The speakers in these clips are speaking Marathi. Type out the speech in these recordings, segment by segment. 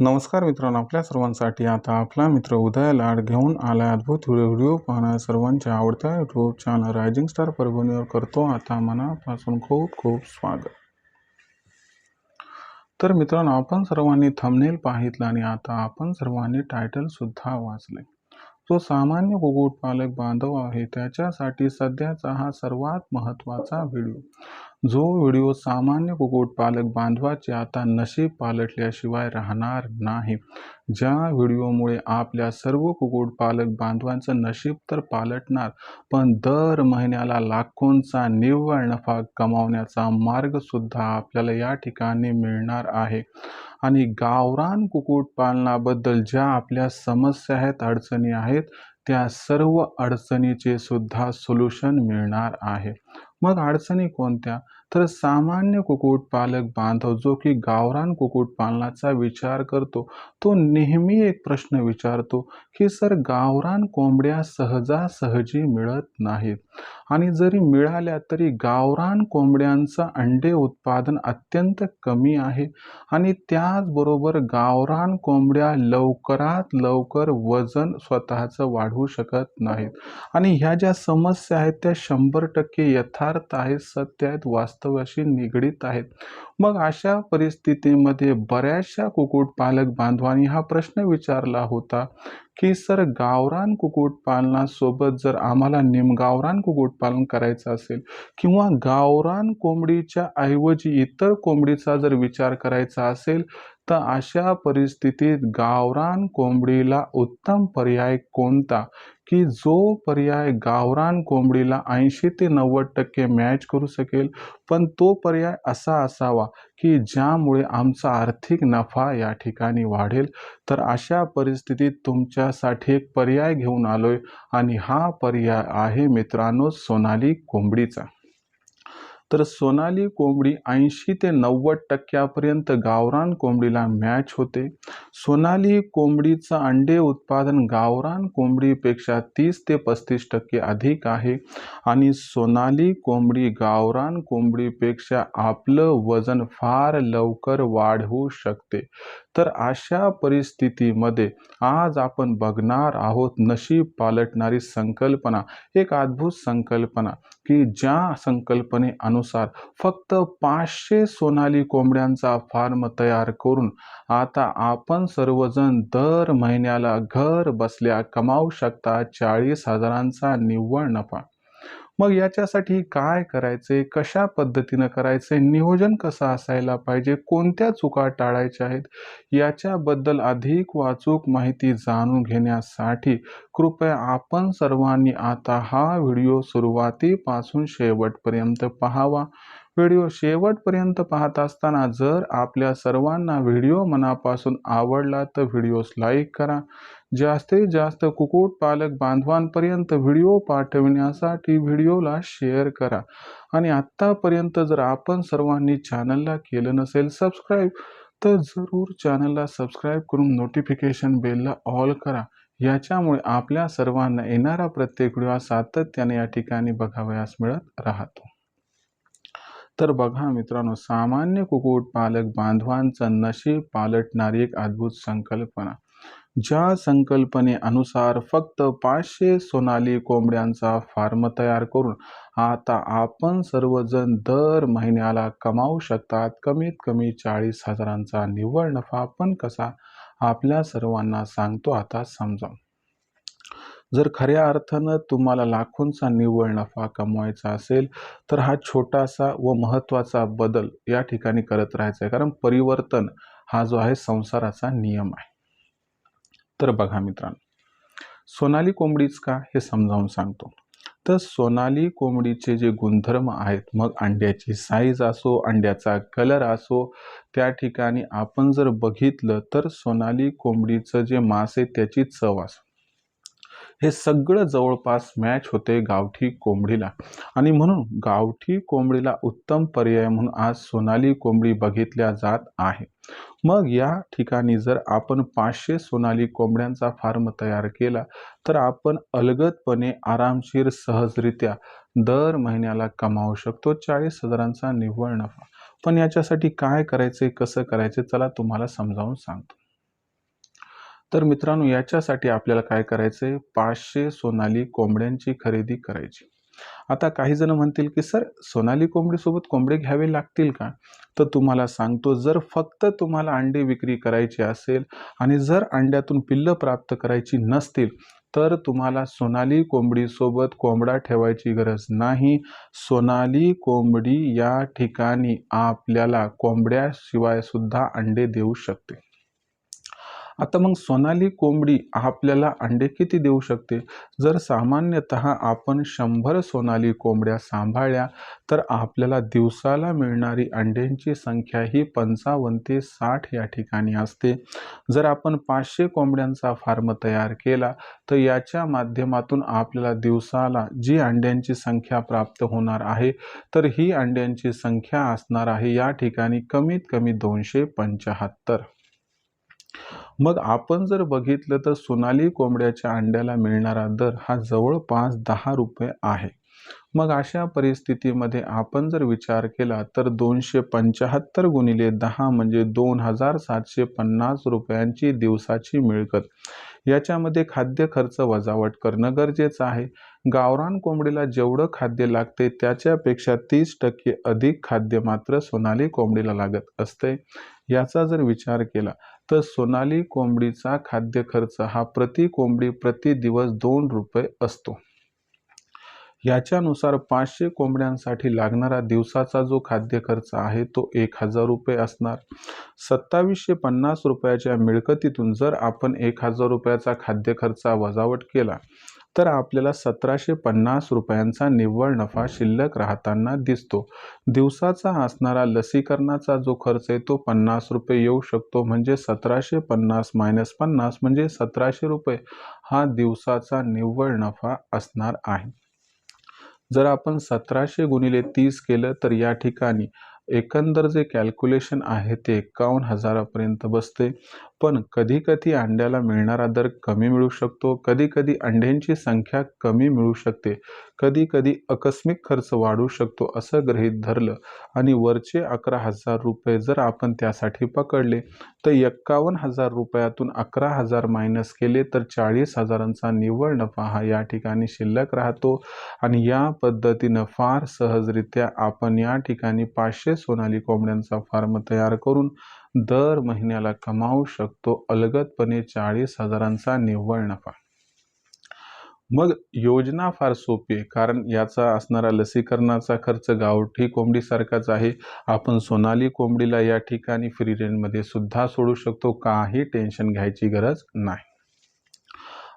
नमस्कार मित्रांनो आपल्या सर्वांसाठी आता आपला मित्र उदय लाड घेऊन आला अद्भुत व्हिडिओ पाहणं सर्वांच्या आवडत्या यूट्यूब चॅनल रायझिंग स्टार परभणीवर करतो आता मनापासून खूप खूप स्वागत. तर मित्रांनो आपण सर्वांनी थंबनेल पाहितलं आणि आता आपण सर्वांनी टायटल सुद्धा वाचले जो सामान्य कुक्कुटपालक बांधव आहे त्याच्यासाठी सध्याचा हा सर्वात महत्त्वाचा व्हिडिओ. जो व्हिडिओ सामान्य कुक्कुटपालक बांधवाचे आता नशीब पालटल्याशिवाय राहणार नाही. ज्या व्हिडिओमुळे आपल्या सर्व कुक्कुटपालक बांधवांचं नशीब तर पालटणार पण दर महिन्याला लाखोंचा निव्वळ नफा कमावण्याचा मार्गसुद्धा आपल्याला या ठिकाणी मिळणार आहे. आणि गावरान कुक्कुटपालनाबद्दल ज्या आपल्या समस्या आहेत अडचणी आहेत त्या सर्व अडचणीचे सुद्धा सोल्युशन मिळणार आहे. मग अडचणी कोणत्या? तर सामान्य कुक्कुटपालक बांधव जो की गावरान कुक्कुटपालनाचा विचार करतो तो नेहमी एक प्रश्न विचारतो की सर गावरान कोंबड्या सहजासहजी मिळत नाहीत. आणि जरी मिळाल्या तरी गावरान कोंबड्यांचं अंडे उत्पादन अत्यंत कमी आहे आणि त्याचबरोबर गावरान कोंबड्या लवकरात लवकर वजन स्वतःचं वाढवू शकत नाहीत. आणि ह्या ज्या समस्या आहेत त्या शंभर टक्के यथार्थ आहेत सत्य आहेत वास्तव्याशी निगडीत आहेत. मग अशा परिस्थितीमध्ये बऱ्याचशा कुक्कुटपालक बांधवांनी हा प्रश्न विचारला होता की सर गावरान कुक्कुटपालनासोबत जर आम्हाला निमगावरान कुक्कुटपालन करायचं असेल किंवा गावरान कोंबडीच्या ऐवजी इतर कोंबडीचा जर विचार करायचा असेल तर अशा परिस्थितीत गावरान कोंबडीला उत्तम पर्याय कोणता? की जो पर्याय गावरान कोंबडीला ऐंशी ते नव्वद टक्के मॅच करू शकेल पण तो पर्याय असा असावा की ज्यामुळे आमचा आर्थिक नफा या ठिकाणी वाढेल? तर अशा परिस्थितीत तुमच्यासाठी एक पर्याय घेऊन आलोय आणि हा पर्याय आहे मित्रांनो सोनाली कोंबडीचा. तर सोनाली कोंबडी ऐंशी ते नव्वद टक्क्यापर्यंत गावरान कोंबडीला मॅच होते. सोनाली कोंबडीचं अंडे उत्पादन गावरान कोंबडीपेक्षा तीस ते पस्तीस टक्के अधिक आहे आणि सोनाली कोंबडी गावरान कोंबडीपेक्षा आपलं वजन फार लवकर वाढवू शकते. तर अशा परिस्थितीमध्ये आज आपण बघणार आहोत नशीब पालटणारी संकल्पना एक अद्भुत संकल्पना. की ज्या संकल्पनेअनुसार फक्त पाचशे सोनाली कोंबड्यांचा फार्म तयार करून आता आपण सर्वजण दर महिन्याला घर बसल्या कमावू शकता चाळीस हजारांचा निव्वळ नफा. मग याच्यासाठी काय करायचे? कशा पद्धतीनं करायचे? नियोजन कसं असायला पाहिजे? कोणत्या चुका टाळायच्या आहेत? याच्याबद्दल अधिक वाचूक माहिती जाणून घेण्यासाठी कृपया आपण सर्वांनी आता हा व्हिडिओ सुरुवातीपासून शेवटपर्यंत पाहावा. व्हिडिओ शेवटपर्यंत पाहत असताना जर आपल्या सर्वांना व्हिडिओ मनापासून आवडला तर व्हिडिओस लाईक करा. जास्तीत जास्त कुक्कुटपालक बांधवांपर्यंत व्हिडिओ पाठविण्यासाठी व्हिडिओला शेअर करा. आणि आत्तापर्यंत जर आपण सर्वांनी चॅनलला केलं नसेल सबस्क्राईब तर जरूर चॅनलला सबस्क्राईब करून नोटिफिकेशन बेलला ऑल करा. याच्यामुळे आपल्या सर्वांना येणारा प्रत्येक व्हिडिओ सातत्याने या ठिकाणी बघावयास मिळत राहतो. तर बघा मित्रांनो सामान्य कुक्कुटपालक बांधवांचं नशीब पालटणारी एक अद्भुत संकल्पना. ज्या संकल्पनेअनुसार फक्त पाचशे सोनाली कोंबड्यांचा फार्म तयार करून आता आपण सर्वजण दर महिन्याला कमावू शकतात. कमीत कमी चाळीस हजारांचा निव्वळ नफा पण कसा आपल्या सर्वांना सांगतो आता समजा जर खऱ्या अर्थानं तुम्हाला लाखोंचा निव्वळ नफा कमवायचा असेल तर हा छोटासा व महत्त्वाचा बदल या ठिकाणी करत राहायचा आहे कारण परिवर्तन हा जो आहे संसाराचा नियम आहे. तर बघा मित्रांनो सोनाली कोंबडीच का हे समजावून सांगतो. तर सोनाली कोंबडीचे जे गुणधर्म आहेत मग अंड्याची साईज असो अंड्याचा कलर असो त्या ठिकाणी आपण जर बघितलं तर सोनाली कोंबडीचं जे मांस आहे त्याची चव असो. हे सगळं जवळपास मॅच होते गावठी कोंबडीला. आणि म्हणून गावठी कोंबडीला उत्तम पर्याय म्हणून आज सोनाली कोंबडी बघितल्या जात आहे. मग या ठिकाणी जर आपण पाचशे सोनाली कोंबड्यांचा फार्म तयार केला तर आपण अलगदपणे आरामशीर सहजरित्या दर महिन्याला कमावू शकतो चाळीस हजारांचा निव्वळ नफा. पण याच्यासाठी काय करायचे कसं करायचे चला तुम्हाला समजावून सांगतो. तर मित्रांनो याच्यासाठी आपल्याला काय करायचं आहे पाचशे सोनाली कोंबड्यांची खरेदी करायची. आता काही जण म्हणतील की सर सोनाली कोंबडीसोबत कोंबडे घ्यावे लागतील का? तर तुम्हाला सांगतो जर फक्त तुम्हाला अंडे विक्री करायची असेल आणि जर अंड्यातून पिल्लं प्राप्त करायची नसतील तर तुम्हाला सोनाली कोंबडीसोबत कोंबडा ठेवायची गरज नाही. सोनाली कोंबडी या ठिकाणी आपल्याला कोंबड्याशिवाय सुद्धा अंडे देऊ शकते. आता मग सोनाली कोंबडी आपल्याला अंडे किती देऊ शकते? जर सामान्यतः आपण शंभर सोनाली कोंबड्या सांभाळल्या तर आपल्याला दिवसाला मिळणारी अंड्यांची संख्या ही पंचावन्न ते साठ या ठिकाणी असते. जर आपण पाचशे कोंबड्यांचा फार्म तयार केला तर याच्या माध्यमातून आपल्याला दिवसाला जी अंड्यांची संख्या प्राप्त होणार आहे तर ही अंड्यांची संख्या असणार आहे या ठिकाणी कमीत कमी दोनशे पंच्याहत्तर मग आपण जर बघितलं तर सोनाली कोंबड्याच्या अंड्याला मिळणारा दर हा जवळपास दहा रुपये आहे. मग अशा परिस्थितीमध्ये आपण जर विचार केला तर दोनशे पंच्याहत्तर गुणिले दहा म्हणजे दोन हजार सातशे पन्नास रुपयांची दिवसाची मिळकत. याच्यामध्ये खाद्य खर्च वजावट करणं गरजेचं आहे. गावरान कोंबडीला जेवढं खाद्य लागते त्याच्यापेक्षा तीस टक्के अधिक खाद्य मात्र सोनाली कोंबडीला लागत असते. याचा जर विचार केला तर सोनाली कोंबडीचा खाद्य खर्च हा प्रति कोंबडी प्रति दिवस दोन रुपये असतो. याच्यानुसार पाचशे कोंबड्यांसाठी लागणारा दिवसाचा जो खाद्य खर्च आहे तो एक हजार रुपये असणार. सत्तावीसशे पन्नास रुपयाच्या मिळकतीतून जर आपण एक हजार रुपयाचा खाद्य खर्च वजावट केला तर आपल्याला सतराशे पन्नास रुपयांचा निव्वळ नफा शिल्लक राहताना दिसतो. दिवसाचा असणारा लसीकरणाचा जो खर्च आहे तो पन्नास रुपये येऊ शकतो. म्हणजे सतराशे पन्नास मायनस पन्नास म्हणजे सतराशे रुपये हा दिवसाचा निव्वळ नफा असणार आहे. जर आपण सतराशे गुणिले तीस केलं तर या ठिकाणी एकंदर जे कॅल्क्युलेशन आहे ते एकावन्न हजारापर्यंत बसते. पण कधी कधी अंड्याला मिळणारा दर कमी मिळू शकतो कधी कधी अंड्यांची संख्या कमी मिळू शकते कधी कधी आकस्मिक खर्च वाढू शकतो असं गृहीत धरलं. आणि वरचे अकरा हजार रुपये जर आपण त्यासाठी पकडले तर एक्कावन्न हजार रुपयातून अकरा हजार मायनस केले तर चाळीस हजारांचा निव्वळ नफा हा या ठिकाणी शिल्लक राहतो. आणि या पद्धतीनं फार सहजरित्या आपण या ठिकाणी पाचशे सोनाली कोंबड्यांचा फार्म तयार करून दर महिन्याला कमावू शकतो. अलगदपणे चाळीस हजारांचा निव्वळ नफा. मग योजना फार सोपी आहे कारण याचा असणारा लसीकरणाचा खर्च गावठी कोंबडीसारखाच आहे. आपण सोनाली कोंबडीला या ठिकाणी फ्री रेंजमध्ये सुद्धा सोडू शकतो. काही टेन्शन घ्यायची गरज नाही.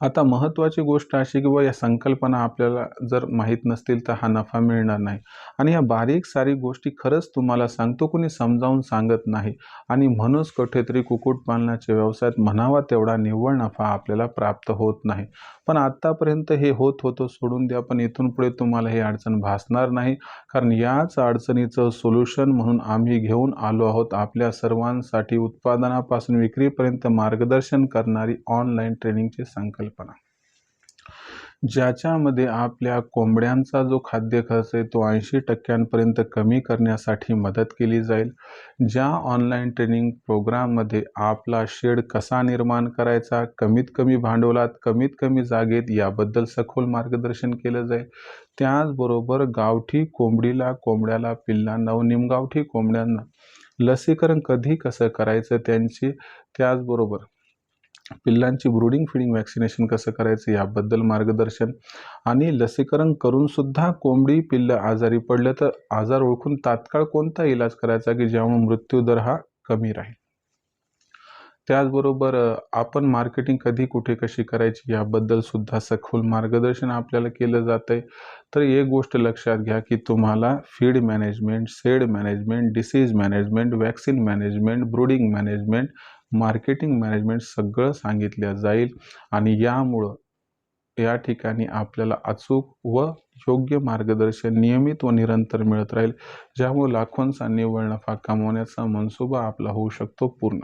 आता महत्त्वाची गोष्ट अशी की या संकल्पना आपल्याला जर माहीत नसतील तर हा नफा मिळणार नाही. आणि या बारीक सारी गोष्टी खरंच तुम्हाला सांगतो कोणी समजावून सांगत नाही. आणि म्हणूनच कुठेतरी कुक्कुटपालनाच्या व्यवसायात म्हणावा तेवढा निव्वळ नफा आपल्याला प्राप्त होत नाही. पण आत्तापर्यंत हे होत होतं सोडून द्या पण इथून पुढे तुम्हाला ही अडचण भासणार नाही. कारण याच अडचणीचं सोल्युशन म्हणून आम्ही घेऊन आलो आहोत आपल्या सर्वांसाठी उत्पादनापासून विक्रीपर्यंत मार्गदर्शन करणारी ऑनलाईन ट्रेनिंगची संकल्पना. ज्याच्यामध्ये आपल्या कोंबड्यांचा जो खाद्य खर्च आहे तो ऐंशी टक्क्यांपर्यंत कमी करण्यासाठी मदत केली जाईल. ज्या ऑनलाईन ट्रेनिंग प्रोग्राममध्ये आपला शेड कसा निर्माण करायचा कमीत कमी भांडवलात कमीत कमी जागेत याबद्दल सखोल मार्गदर्शन केलं जाईल. त्याचबरोबर गावठी कोंबडीला कोंबड्याला पिल्लांना व निमगावठी कोंबड्यांना लसीकरण कधी कसं करायचं त्यांची त्याचबरोबर पिल्लांची ब्रुडिंग फिडिंग वॅक्सिनेशन कसं करायचं याबद्दल मार्गदर्शन आणि लसीकरण करून सुद्धा कोंबडी पिल्लं आजारी पडलं तर आजार ओळखून तात्काळ कोणता इलाज करायचा की ज्यामुळे मृत्यूदर हा कमी राहील? त्याचबरोबर आपण मार्केटिंग कधी कुठे कशी करायची याबद्दल सुद्धा सखोल मार्गदर्शन आपल्याला केलं जात आहे तर एक गोष्ट लक्षात घ्या की तुम्हाला feed management shed management disease management vaccine management brooding management marketing management सगळं सांगितलं जाईल आणि यामुळं या ठिकाणी आपल्याला अचूक व योग्य मार्गदर्शन नियमित व निरंतर मिळत राहील ज्यामुळे लाखोंचा निव्वळ नफा कमवण्याचा मनसुबा आपला होऊ शकतो पूर्ण.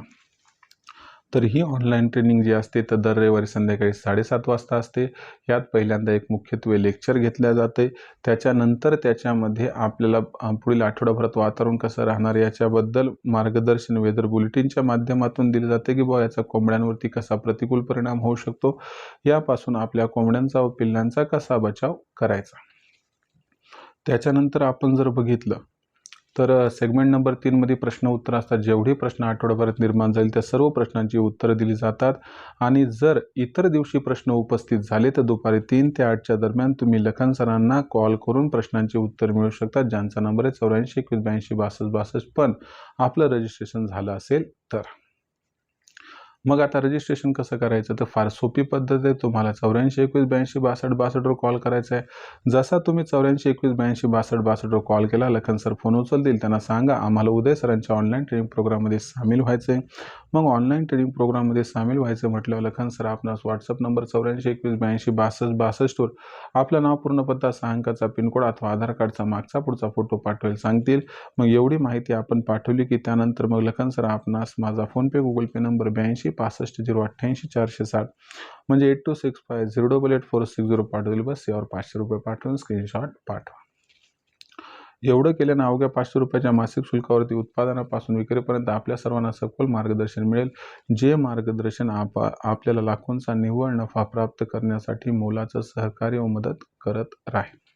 तर ही ऑनलाईन ट्रेनिंग जी असते तर दर रविवारी संध्याकाळी साडेसात वाजता असते. यात पहिल्यांदा एक मुख्यत्वे लेक्चर घेतल्या जाते. त्याच्यानंतर त्याच्यामध्ये आपल्याला पुढील आठवडाभरात वातावरण कसं राहणार याच्याबद्दल मार्गदर्शन वेदर बुलेटिनच्या माध्यमातून दिले जाते की बुवा याचा कोंबड्यांवरती कसा प्रतिकूल परिणाम होऊ शकतो? यापासून आपल्या कोंबड्यांचा व पिल्लांचा कसा बचाव करायचा? त्याच्यानंतर आपण जर बघितलं तर सेगमेंट नंबर तीनमध्ये प्रश्न उत्तर असतात. जेवढे प्रश्न आठवड्याभरात निर्माण जाईल त्या सर्व प्रश्नांची उत्तरं दिली जातात. आणि जर इतर दिवशी प्रश्न उपस्थित झाले तर दुपारी तीन ते आठच्या दरम्यान तुम्ही लखन सरांना कॉल करून प्रश्नांची उत्तर मिळू शकतात. ज्यांचा नंबर आहे चौऱ्याऐंशी एकवीस ब्याऐंशी बासष्ट बासष्ट. पण आपलं रजिस्ट्रेशन झालं असेल तर. मग आता रजिस्ट्रेशन कसं करायचं? तर फार सोपी पद्धत आहे. तुम्हाला चौऱ्याऐंशी एकवीस ब्याऐंशी बासष्ट बासष्टवर कॉल करायचा आहे. जसा तुम्ही चौऱ्याऐंशी एकवीस ब्याऐंशी बासष्ट बासष्टवर कॉल केला लखन सर फोन उचलतील. त्यांना सांगा आम्हाला उदय सरांच्या ऑनलाईन ट्रेनिंग प्रोग्राममध्ये सामील व्हायचं आहे मग ऑनलाईन ट्रेनिंग प्रोग्राममध्ये सामील व्हायचं म्हटल्यावर लखन सर आपणास व्हॉट्सअप नंबर चौऱ्याऐंशी एकवीस ब्याऐंशी बासष्ट बासष्टवर आपलं नाव पूर्ण पत्ता सहा अंकाचा पिनकोड अथवा आधार कार्डचा मागचा पुढचा फोटो पाठवेल सांगतील. मग एवढी माहिती आपण पाठवली की त्यानंतर मग लखन सर आपणास माझा फोनपे गुगल पे नंबर ब्याऐंशी पासष्ट झिरो अठ्ठ्याऐंशी चारशे साठ. म्हणजे eight two six five zero double eight four six zero पाठवली बस. यावर पाचशे रुपये पाठवून स्क्रीनशॉट पाठवा. एवढं केल्यानं अवघ्या पाचशे रुपयाच्या मासिक शुल्कावरती उत्पादनापासून विक्रीपर्यंत आपल्या सर्वांना सखोल मार्गदर्शन मिळेल. जे मार्गदर्शन आप आपल्याला लाखोंचा निव्वळ नफा प्राप्त करण्यासाठी मोलाचं सहकार्य व मदत करत राहील.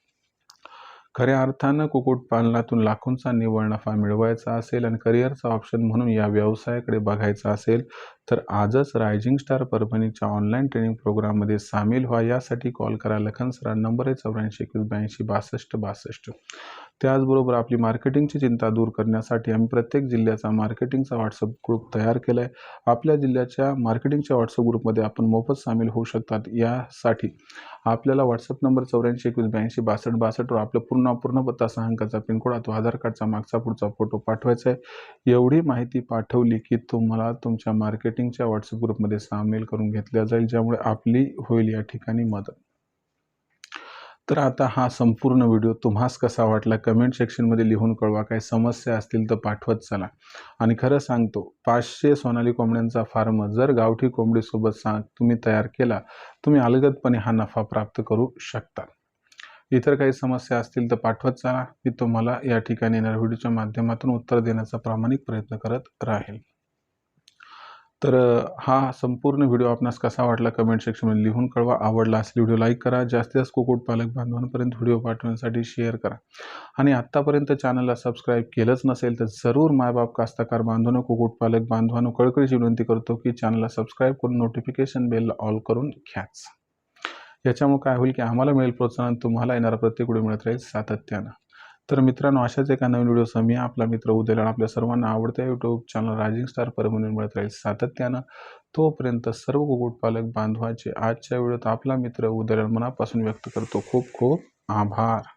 खऱ्या अर्थानं कुक्कुटपालनातून लाखोंचा निव्वळ नफा मिळवायचा असेल आणि करिअरचा ऑप्शन म्हणून या व्यवसायाकडे बघायचा असेल तर आजच रायझिंग स्टार परभणीच्या ऑनलाईन ट्रेनिंग प्रोग्राममध्ये सामील व्हा. यासाठी कॉल करा. लखन सरा नंबर आहे चौऱ्याऐंशी एकवीस ब्याऐंशी बासष्ट बासष्ट. त्याचबरोबर आपली मार्केटिंगची चिंता दूर करण्यासाठी आम्ही प्रत्येक जिल्ह्याचा मार्केटिंगचा व्हॉट्सअप ग्रुप तयार केला आहे आपल्या जिल्ह्याच्या मार्केटिंगच्या व्हॉट्सअप ग्रुपमध्ये आपण मोफत सामील होऊ शकतात. यासाठी आपल्याला व्हॉट्सअप नंबर चौऱ्याऐंशी एकवीस ब्याऐंशी बासष्ट बासष्टवर आपलं पूर्ण पूर्ण पत्ता सहा अंकाचा पिनकोड अथवा आधार कार्डचा मागचा पुढचा फोटो पाठवायचा आहे. एवढी माहिती पाठवली की तुम्हाला तुमच्या मार्केटिंगच्या व्हॉट्सअप ग्रुपमध्ये सामील करून घेतल्या जाईल ज्यामुळे आपली होईल या ठिकाणी मदत. तर आता हा संपूर्ण व्हिडिओ तुम्हास कसा वाटला कमेंट सेक्शनमध्ये लिहून कळवा. काही समस्या असतील तर पाठवत चला. आणि खरं सांगतो पाचशे सोनाली कोंबड्यांचा फार्म जर गावठी कोंबडीसोबत सांग तुम्ही तयार केला तुम्ही अलगदपणे हा नफा प्राप्त करू शकता. इतर काही समस्या असतील तर पाठवत चला. मी तुम्हाला या ठिकाणी येणाऱ्या व्हिडिओच्या माध्यमातून उत्तर देण्याचा प्रामाणिक प्रयत्न करत राहील. तर हा संपूर्ण व्हिडिओ आपणास कसा वाटला कमेंट सेक्शनमध्ये लिहून कळवा. आवडला असेल व्हिडिओ लाईक करा. जास्तीत जास्त कुक्कुटपालक बांधवांपर्यंत व्हिडिओ पाठवण्यासाठी शेअर करा. आणि आत्तापर्यंत चॅनलला सबस्क्राईब केलंच नसेल तर जरूर मायबाप कास्तकार बांधवानं कुक्कुटपालक बांधवानं कळकळीची विनंती करतो की चॅनलला सबस्क्राईब करून नोटिफिकेशन बेल ऑल करून घ्याच. याच्यामुळे काय होईल की आम्हाला मिळेल प्रोत्साहन तुम्हाला येणारा प्रत्येक व्हिडिओ मिळत राहील सातत्यानं. तर मित्रांनो अशाच एका नवीन व्हिडिओसह मी आपला मित्र उद्याला आपल्या सर्वांना आवडत्या YouTube channel rising star permanent मिळत राहील सातत्यानं. तोपर्यंत सर्व कुक्कुटपालक बांधवाचे आजच्या व्हिडिओत आपला मित्र उद्याला मनापासून व्यक्त करतो खूप खूप आभार.